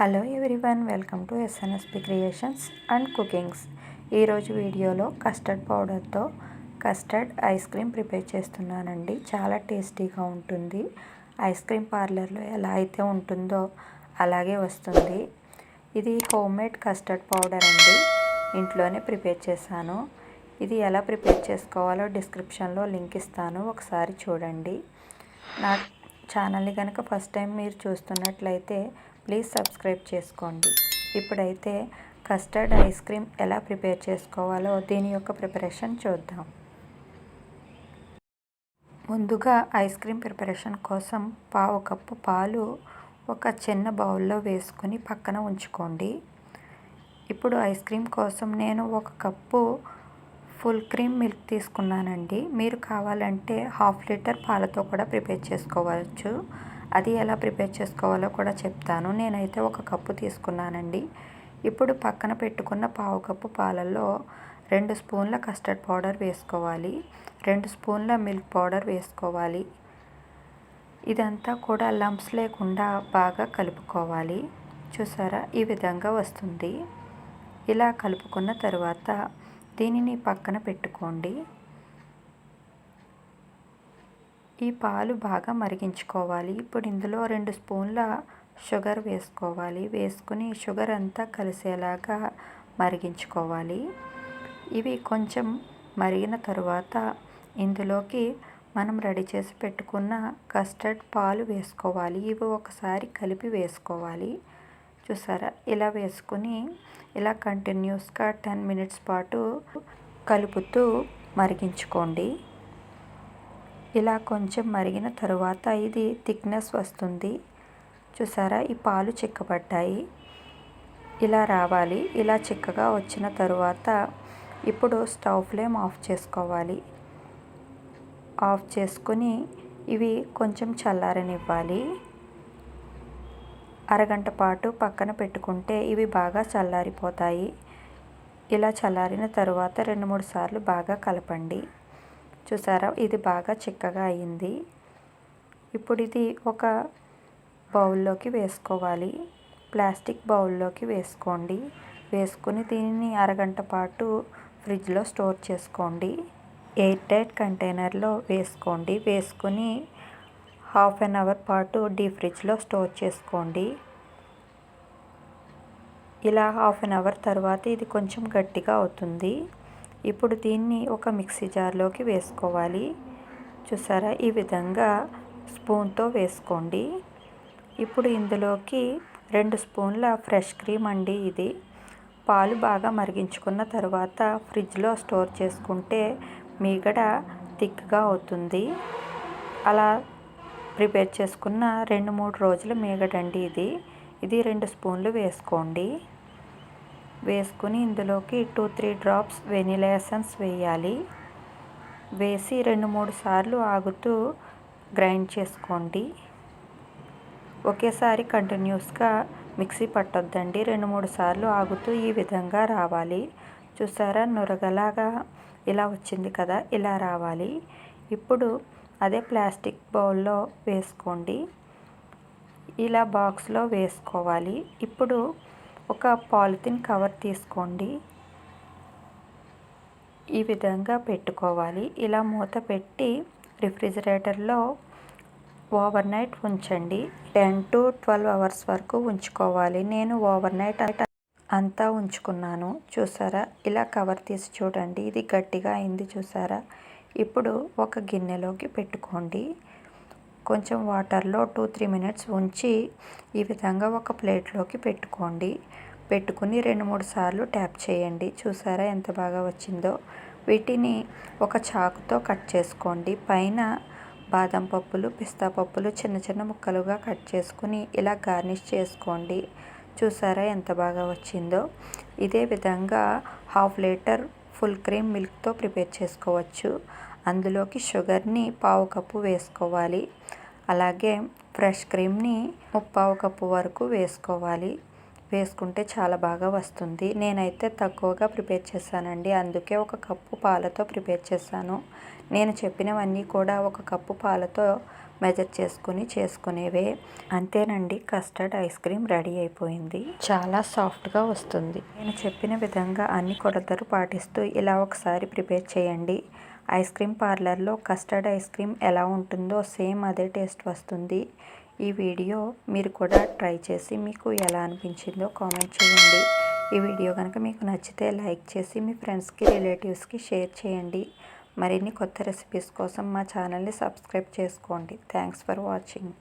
Hello everyone welcome to SNSP creations and cookings ఈరోజు వీడియోలో custard పౌడర్తో కస్టర్డ్ ఐస్ క్రీమ్ ప్రిపేర్ చేస్తున్నానండి. చాలా టేస్టీగా ఉంటుంది. ఐస్ క్రీమ్ పార్లర్లో ఎలా అయితే ఉంటుందో అలాగే వస్తుంది. ఇది హోమ్ మేడ్ కస్టర్డ్ పౌడర్ అండి. ఇంట్లోనే ప్రిపేర్ చేశాను. ఇది ఎలా ప్రిపేర్ చేసుకోవాలో డిస్క్రిప్షన్లో లింక్ ఇస్తాను. ఒకసారి చూడండి. నా ఛానల్ని కనుక ఫస్ట్ టైం మీరు చూస్తున్నట్లయితే ప్లీజ్ సబ్స్క్రైబ్ చేసుకోండి. ఇప్పుడైతే కస్టర్డ్ ఐస్ క్రీమ్ ఎలా ప్రిపేర్ చేసుకోవాలో దీని యొక్క ప్రిపరేషన్ చూద్దాం. ముందుగా ఐస్ క్రీమ్ ప్రిపరేషన్ కోసం పావు కప్పు పాలు ఒక చిన్న బౌల్లో వేసుకుని పక్కన ఉంచుకోండి. ఇప్పుడు ఐస్ క్రీమ్ కోసం నేను ఒక కప్పు ఫుల్ క్రీమ్ మిల్క్ తీసుకున్నానండి. మీరు కావాలంటే హాఫ్ లీటర్ పాలతో కూడా ప్రిపేర్ చేసుకోవచ్చు. అది ఎలా ప్రిపేర్ చేసుకోవాలో కూడా చెప్తాను. నేనైతే ఒక కప్పు తీసుకున్నానండి. ఇప్పుడు పక్కన పెట్టుకున్న పావు కప్పు పాలల్లో రెండు స్పూన్ల కస్టర్డ్ పౌడర్ వేసుకోవాలి. రెండు స్పూన్ల మిల్క్ పౌడర్ వేసుకోవాలి. ఇదంతా కూడా లంప్స్ లేకుండా బాగా కలుపుకోవాలి. చూసారా? ఈ విధంగా వస్తుంది. ఇలా కలుపుకున్న తర్వాత దీనిని పక్కన పెట్టుకోండి. ఈ పాలు బాగా మరిగించుకోవాలి. ఇప్పుడు ఇందులో రెండు స్పూన్ల షుగర్ వేసుకోవాలి. వేసుకుని షుగర్ అంతా కలిసేలాగా మరిగించుకోవాలి. ఇవి కొంచెం మరిగిన తరువాత ఇందులోకి మనం రెడీ చేసి పెట్టుకున్న కస్టర్డ్ పాలు వేసుకోవాలి. ఇవి ఒకసారి కలిపి వేసుకోవాలి. చూసారా? ఇలా వేసుకుని ఇలా కంటిన్యూస్గా టెన్ మినిట్స్ పాటు కలుపుతూ మరిగించుకోండి. ఇలా కొంచెం మరిగిన తరువాత ఇది థిక్నెస్ వస్తుంది. చూసారా? ఈ పాలు చిక్కబడ్డాయి. ఇలా రావాలి. ఇలా చిక్కగా వచ్చిన తరువాత ఇప్పుడు స్టవ్ ఫ్లేమ్ ఆఫ్ చేసుకోవాలి. ఆఫ్ చేసుకుని ఇవి కొంచెం చల్లారనివ్వాలి. అరగంట పాటు పక్కన పెట్టుకుంటే ఇవి బాగా చల్లారిపోతాయి. ఇలా చల్లారిన తరువాత రెండు మూడు సార్లు బాగా కలపండి. చూసారా? ఇది బాగా చిక్కగా అయింది. ఇప్పుడు ఇది ఒక బౌల్లోకి వేసుకోవాలి. ప్లాస్టిక్ బౌల్లోకి వేసుకోండి. వేసుకుని దీనిని అరగంట పాటు ఫ్రిడ్జ్లో స్టోర్ చేసుకోండి. ఎయిర్ టైట్ కంటైనర్లో వేసుకోండి. వేసుకుని హాఫ్ అన్ అవర్ పాటు డీ ఫ్రిడ్జ్లో స్టోర్ చేసుకోండి. ఇలా హాఫ్ అన్ అవర్ తర్వాత ఇది కొంచెం గట్టిగా అవుతుంది. ఇప్పుడు దీన్ని ఒక మిక్సీ జార్లోకి వేసుకోవాలి. చూసారా? ఈ విధంగా స్పూన్తో వేసుకోండి. ఇప్పుడు ఇందులోకి రెండు స్పూన్ల ఫ్రెష్ క్రీమ్ అండి ఇది. పాలు బాగా మరిగించుకున్న తర్వాత ఫ్రిడ్జ్లో స్టోర్ చేసుకుంటే మీగడ థిక్గా అవుతుంది. అలా ప్రిపేర్ చేసుకున్న రెండు మూడు రోజుల మీగడండి ఇది. ఇది రెండు స్పూన్లు వేసుకోండి. వేసుకుని ఇందులోకి two three drops vanilla essence వేయాలి. వేసి రెండు మూడు సార్లు ఆగుతూ గ్రైండ్ చేసుకోండి. ఒకేసారి కంటిన్యూస్గా మిక్సీ పట్టొద్దండి. రెండు మూడు సార్లు ఆగుతూ ఈ విధంగా రావాలి. చూసారా? నురగలాగా ఇలా వచ్చింది కదా? ఇలా రావాలి. ఇప్పుడు అదే ప్లాస్టిక్ బౌల్లో వేసుకోండి. ఇలా బాక్స్లో వేసుకోవాలి. ఇప్పుడు ఒక పాలిథిన్ కవర్ తీసుకోండి. ఈ విధంగా పెట్టుకోవాలి. ఇలా మూత పెట్టి రిఫ్రిజిరేటర్లో ఓవర్ నైట్ ఉంచండి. టెన్ టు ట్వెల్వ్ అవర్స్ వరకు ఉంచుకోవాలి. నేను ఓవర్ నైట్ అంతా ఉంచుకున్నాను. చూసారా? ఇలా కవర్ తీసి చూడండి. ఇది గట్టిగా అయింది చూసారా? ఇప్పుడు ఒక గిన్నెలోకి పెట్టుకోండి. కొంచెం వాటర్లో టూ త్రీ మినిట్స్ ఉంచి ఈ విధంగా ఒక ప్లేట్లోకి పెట్టుకోండి. పెట్టుకుని రెండు మూడు సార్లు ట్యాప్ చేయండి. చూసారా ఎంత బాగా వచ్చిందో? వీటిని ఒక చాకుతో కట్ చేసుకోండి. పైన బాదం పప్పులు పిస్తా పప్పులు చిన్న చిన్న ముక్కలుగా కట్ చేసుకుని ఇలా గార్నిష్ చేసుకోండి. చూసారా ఎంత బాగా వచ్చిందో? ఇదే విధంగా హాఫ్ లీటర్ ఫుల్ క్రీమ్ మిల్క్తో ప్రిపేర్ చేసుకోవచ్చు. అందులోకి షుగర్ని పావు కప్పు వేసుకోవాలి. అలాగే ఫ్రెష్ క్రీమ్ని ముప్పావు కప్పు వరకు వేసుకోవాలి. వేసుకుంటే చాలా బాగా వస్తుంది. నేనైతే తక్కువగా ప్రిపేర్ చేశానండి. అందుకే ఒక కప్పు పాలతో ప్రిపేర్ చేశాను. నేను చెప్పినవన్నీ కూడా ఒక కప్పు పాలతో మెజర్ చేసుకుని చేసుకునేవే. అంతేనండి కస్టర్డ్ ఐస్ క్రీమ్ రెడీ అయిపోయింది. చాలా సాఫ్ట్గా వస్తుంది. నేను చెప్పిన విధంగా అన్ని కొలతలు పాటిస్తూ ఇలా ఒకసారి ప్రిపేర్ చేయండి. ఐస్ క్రీమ్ పార్లర్లో కస్టర్డ్ ఐస్ క్రీమ్ ఎలా ఉంటుందో సేమ్ అదే టేస్ట్ వస్తుంది. ఈ వీడియో మీరు కూడా ట్రై చేసి మీకు ఎలా అనిపించిందో కామెంట్ చేయండి. ఈ వీడియో కనుక మీకు నచ్చితే లైక్ చేసి మీ ఫ్రెండ్స్కి రిలేటివ్స్కి షేర్ చేయండి. మరిన్ని కొత్త రెసిపీస్ కోసం మా ఛానల్ని సబ్స్క్రైబ్ చేసుకోండి. Thanks for watching.